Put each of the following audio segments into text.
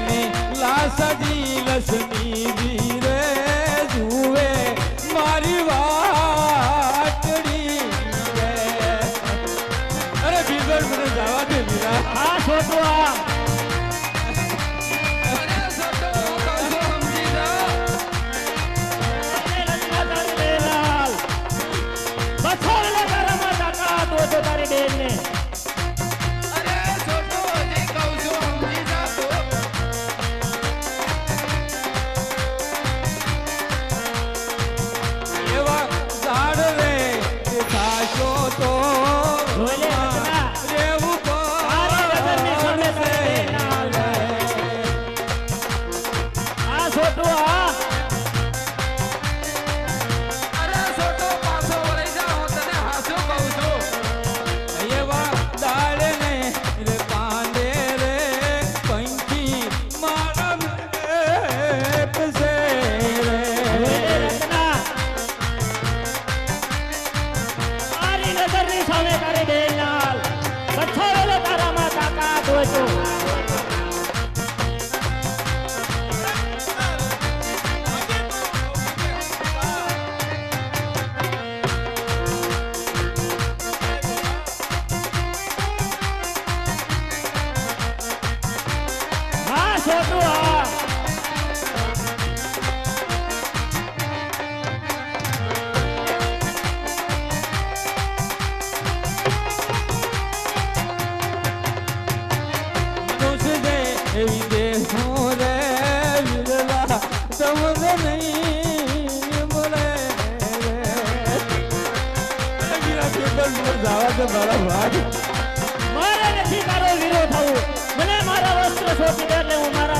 બેની લાસડી લસની વીરે જુએ, મારી વાટડી. અરે બીરબલ મને જવા દે વીરા આ છોટુઆ. હા છોટુઆ. તુજે એવી નહીં મળે રે દે મારા મારે નથી મને મારા વસ્ત્ર સોંપી દે એટલે હું મારા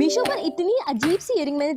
मीशो पर इतनी अजीब सी इयरिंग मैंने